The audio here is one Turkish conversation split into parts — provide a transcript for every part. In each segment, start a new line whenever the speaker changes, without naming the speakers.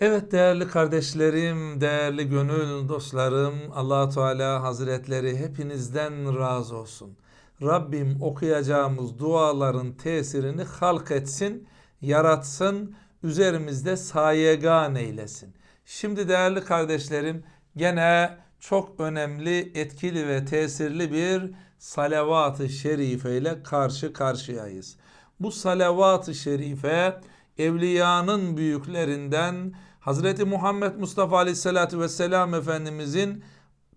Evet değerli kardeşlerim, değerli gönül dostlarım, allah Teala Hazretleri hepinizden razı olsun. Rabbim okuyacağımız duaların tesirini halk etsin, yaratsın, üzerimizde sayegan eylesin. Şimdi değerli kardeşlerim gene çok önemli, etkili ve tesirli bir salavat-ı şerife ile karşı karşıyayız. Bu salavat-ı şerife evliyanın büyüklerinden Hazreti Muhammed Mustafa Aleyhisselatü Vesselam Efendimizin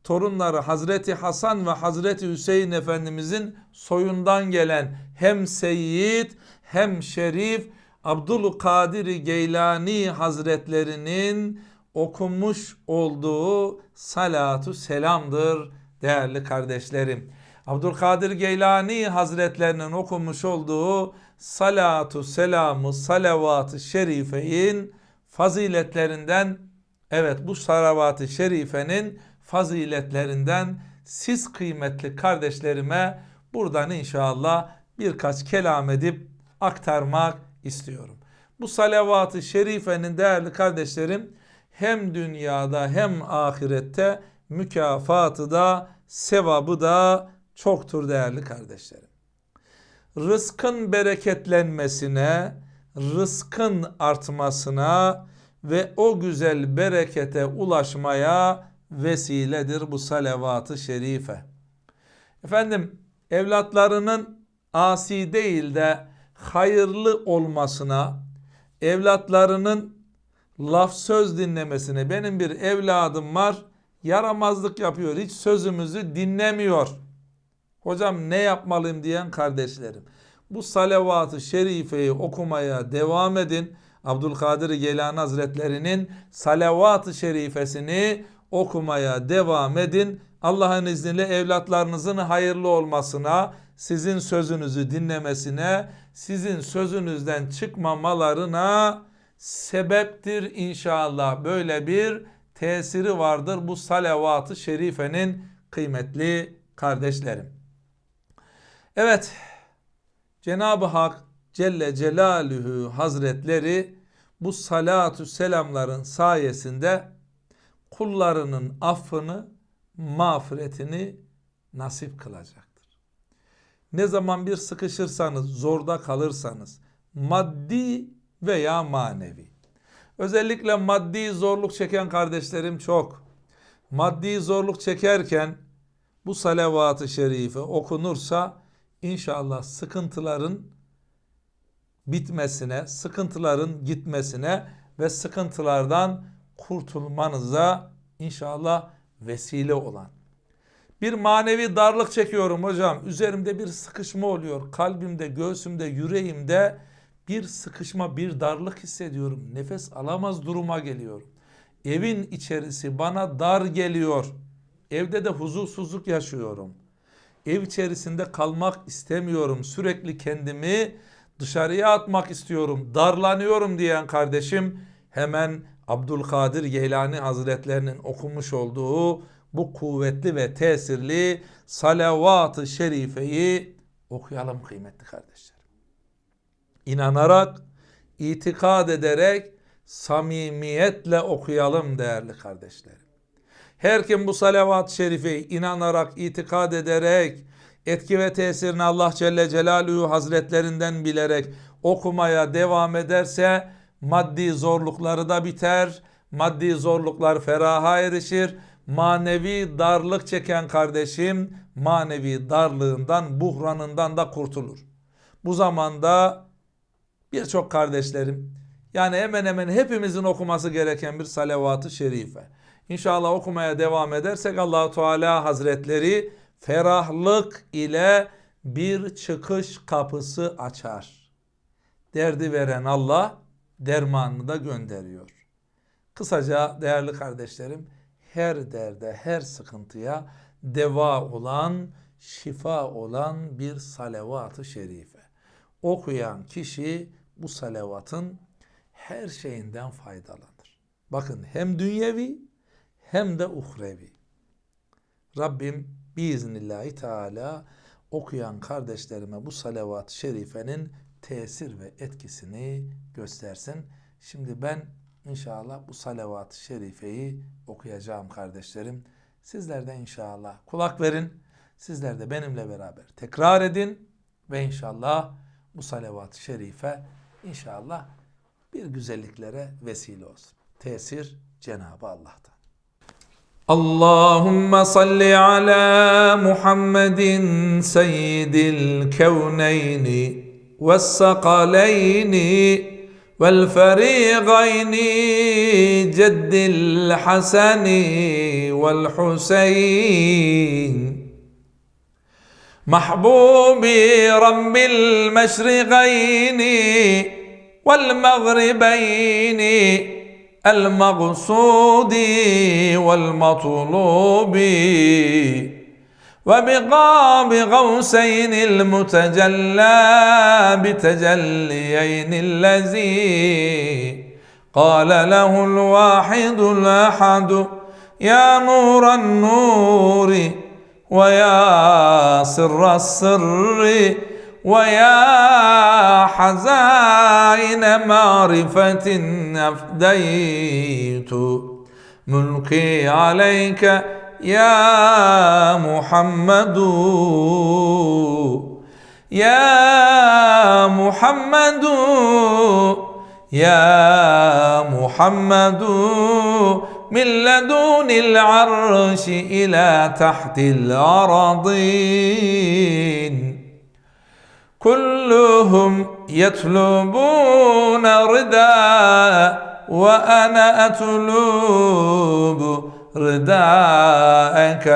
torunları Hazreti Hasan ve Hazreti Hüseyin Efendimizin soyundan gelen hem Seyyid hem Şerif Abdülkadir Geylani Hazretlerinin okumuş olduğu salatu selamdır değerli kardeşlerim. Abdülkadir Geylani Hazretlerinin okumuş olduğu salatu selamı salavat-ı şerifeyin faziletlerinden evet bu salavat-ı şerifenin faziletlerinden siz kıymetli kardeşlerime buradan inşallah birkaç kelam edip aktarmak istiyorum. Bu salavat-ı şerifenin değerli kardeşlerim hem dünyada hem ahirette mükafatı da sevabı da çoktur değerli kardeşlerim. Rızkın bereketlenmesine, rızkın artmasına ve o güzel berekete ulaşmaya vesiledir bu salavat-ı şerife. Efendim evlatlarının asi değil de hayırlı olmasına, evlatlarının laf söz dinlemesine benim bir evladım var yaramazlık yapıyor hiç sözümüzü dinlemiyor. Hocam ne yapmalıyım diyen kardeşlerim. Bu salavat-ı şerifeyi okumaya devam edin. Abdülkadir Geylani Hazretlerinin salavat-ı şerifesini okumaya devam edin. Allah'ın izniyle evlatlarınızın hayırlı olmasına, sizin sözünüzü dinlemesine, sizin sözünüzden çıkmamalarına sebeptir inşallah. Böyle bir tesiri vardır bu salavat-ı şerifenin kıymetli kardeşlerim. Evet, Cenab-ı Hak Celle Celaluhu Hazretleri bu salatu selamların sayesinde kullarının affını, mağfiretini nasip kılacaktır. Ne zaman bir sıkışırsanız, zorda kalırsanız, maddi veya manevi. Özellikle maddi zorluk çeken kardeşlerim çok. Maddi zorluk çekerken bu salavat-ı şerife okunursa inşallah sıkıntıların bitmesine, sıkıntıların gitmesine ve sıkıntılardan kurtulmanıza inşallah vesile olan. Bir manevi darlık çekiyorum hocam. Üzerimde bir sıkışma oluyor. Kalbimde, göğsümde, yüreğimde bir sıkışma, bir darlık hissediyorum. Nefes alamaz duruma geliyorum. Evin içerisi bana dar geliyor. Evde de huzursuzluk yaşıyorum. Ev içerisinde kalmak istemiyorum. Sürekli kendimi dışarıya atmak istiyorum. Darlanıyorum diyen kardeşim hemen Abdülkadir Geylani Hazretlerinin okumuş olduğu bu kuvvetli ve tesirli salavat-ı şerifeyi okuyalım kıymetli kardeşler. İnanarak, itikad ederek, samimiyetle okuyalım değerli kardeşlerim. Her kim bu salavat-ı şerifeyi inanarak, itikad ederek, etki ve tesirini Allah Celle Celaluhu Hazretlerinden bilerek okumaya devam ederse maddi zorlukları da biter, maddi zorluklar feraha erişir, manevi darlık çeken kardeşim manevi darlığından, buhranından da kurtulur. Bu zamanda birçok kardeşlerim yani hemen hemen hepimizin okuması gereken bir salavat-ı şerife. İnşallah okumaya devam edersek allah Teala Hazretleri ferahlık ile bir çıkış kapısı açar. Derdi veren Allah dermanını da gönderiyor. Kısaca değerli kardeşlerim her derde, her sıkıntıya deva olan, şifa olan bir salavat-ı şerife. Okuyan kişi bu salavatın her şeyinden faydalanır. Bakın hem dünyevi hem de uhrevi. Rabbim biiznillahü teala okuyan kardeşlerime bu salavat-ı şerifenin tesir ve etkisini göstersin. Şimdi ben inşallah bu salavat-ı şerifeyi okuyacağım kardeşlerim. Sizler de inşallah kulak verin. Sizler de benimle beraber tekrar edin ve inşallah bu salavat-ı şerife inşallah bir güzelliklere vesile olsun. Tesir Cenab-ı Allah'tan. اللهم صل على محمد سيد الكونين والثقلين والفريقين جد الحسن والحسين. محبوب رب المشرقين والمغربين. المقصود والمطلوب. وبقاب قوسين المتجلى بتجليين الذي قال له الواحد الأحد يا نور النور ويا سر السر ويا حزائن معرفة أفديت ملكي عليك يا محمد. يا محمد يا محمد. من لدن العرش إلى تحت الأراضين. كلهم يطلبون رداء وأنا أطلب رداءك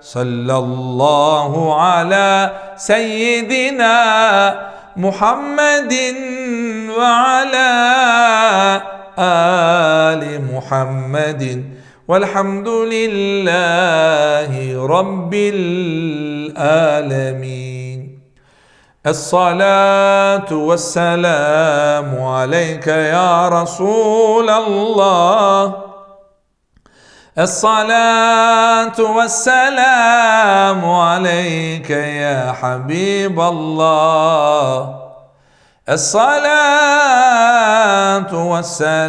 صلى الله على سيدنا محمد وعلى آل محمد. والحمد لله رب العالمين. الصلاة والسلام عليك يا رسول الله. الصلاة والسلام عليك يا حبيب الله. الصلاة والسلام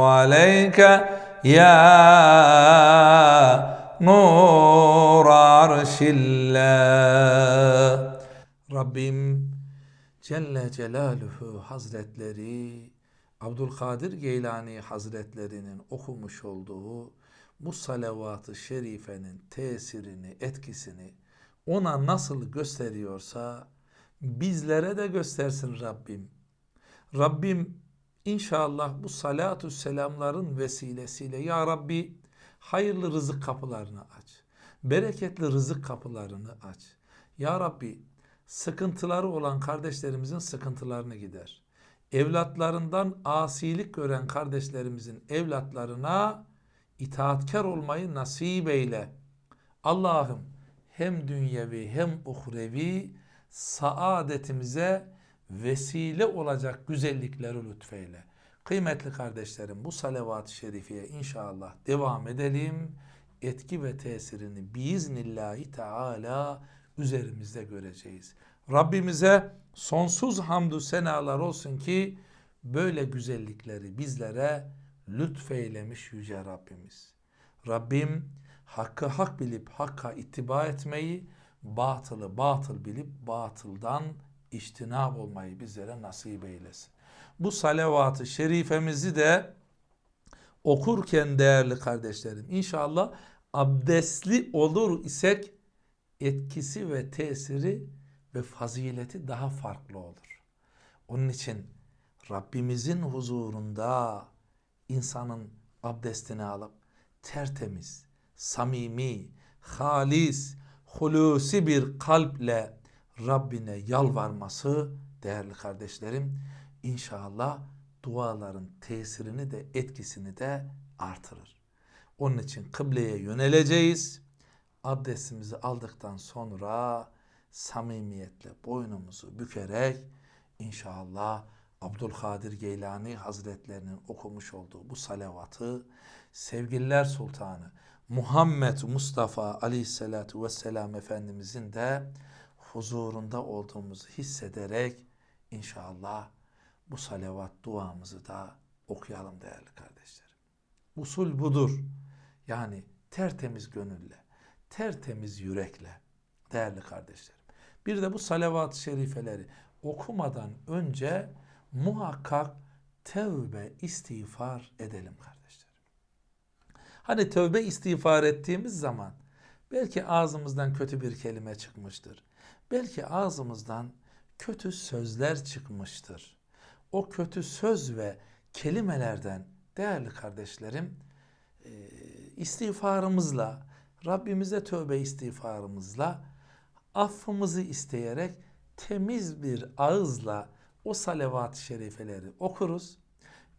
عليك يا نور عرش الله. Rabbim Celle Celaluhu Hazretleri Abdülkadir Geylani Hazretlerinin okumuş olduğu bu salavat-ı şerifenin tesirini, etkisini ona nasıl gösteriyorsa bizlere de göstersin Rabbim. Rabbim inşallah bu salatü selamların vesilesiyle ya Rabbi hayırlı rızık kapılarını aç. Bereketli rızık kapılarını aç. Ya Rabbi sıkıntıları olan kardeşlerimizin sıkıntılarını gider. Evlatlarından asilik gören kardeşlerimizin evlatlarına itaatkar olmayı nasip eyle. Allah'ım hem dünyevi hem uhrevi saadetimize vesile olacak güzellikleri lütfeyle. Kıymetli kardeşlerim bu salavat-ı şerifeye inşallah devam edelim. Etki ve tesirini biiznillahi teala üzerimizde göreceğiz. Rabbimize sonsuz hamdü senalar olsun ki böyle güzellikleri bizlere lütfeylemiş yüce Rabbimiz. Rabbim hakkı hak bilip hakka ittiba etmeyi, batılı batıl bilip batıldan iştinab olmayı bizlere nasip eylesin. Bu salavat-ı şerifemizi de okurken değerli kardeşlerim inşallah abdestli olur isek etkisi ve tesiri ve fazileti daha farklı olur. Onun için Rabbimizin huzurunda insanın abdestini alıp tertemiz, samimi, halis, hulusi bir kalple Rabbine yalvarması değerli kardeşlerim inşallah duaların tesirini de etkisini de artırır. Onun için kıbleye yöneleceğiz. Abdestimizi aldıktan sonra samimiyetle boynumuzu bükerek inşallah Abdülkadir Geylani Hazretlerinin okumuş olduğu bu salavatı sevgililer sultanı Muhammed Mustafa Aleyhisselatü Vesselam Efendimizin de huzurunda olduğumuzu hissederek inşallah bu salavat duamızı da okuyalım değerli kardeşlerim. Usul budur. Yani tertemiz gönülle, tertemiz yürekle değerli kardeşlerim. Bir de bu salavat-ı şerifeleri okumadan önce muhakkak tevbe istiğfar edelim kardeşlerim. Hani tövbe istiğfar ettiğimiz zaman belki ağzımızdan kötü bir kelime çıkmıştır. Belki ağzımızdan kötü sözler çıkmıştır. O kötü söz ve kelimelerden değerli kardeşlerim istiğfarımızla Rabbimize tövbe istiğfarımızla affımızı isteyerek temiz bir ağızla o salavat-ı şerifeleri okuruz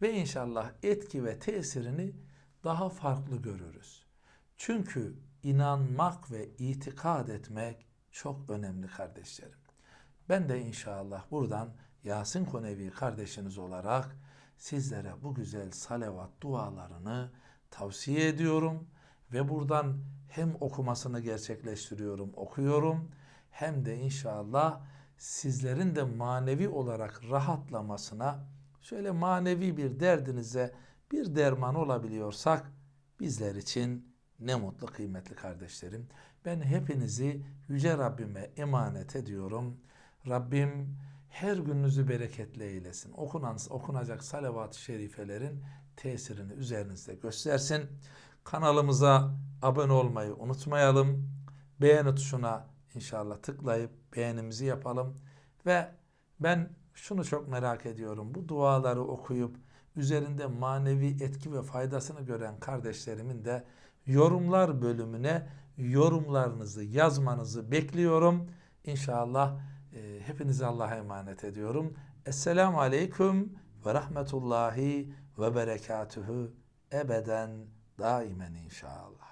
ve inşallah etki ve tesirini daha farklı görürüz. Çünkü inanmak ve itikad etmek çok önemli kardeşlerim. Ben de inşallah buradan Yasin Konevi kardeşiniz olarak sizlere bu güzel salavat dualarını tavsiye ediyorum ve buradan hem okumasını gerçekleştiriyorum, okuyorum hem de inşallah sizlerin de manevi olarak rahatlamasına şöyle manevi bir derdinize bir derman olabiliyorsak bizler için ne mutlu kıymetli kardeşlerim. Ben hepinizi yüce Rabbime emanet ediyorum. Rabbim her gününüzü bereketli eylesin. Okunan, okunacak salavat-ı şerifelerin tesirini üzerinizde göstersin. Kanalımıza abone olmayı unutmayalım. Beğeni tuşuna inşallah tıklayıp beğenimizi yapalım. Ve ben şunu çok merak ediyorum. Bu duaları okuyup üzerinde manevi etki ve faydasını gören kardeşlerimin de yorumlar bölümüne yorumlarınızı yazmanızı bekliyorum. İnşallah e, hepinizi Allah'a emanet ediyorum. Esselamu Aleyküm ve Rahmetullahi ve Berekatühü ebeden daimen inşallah.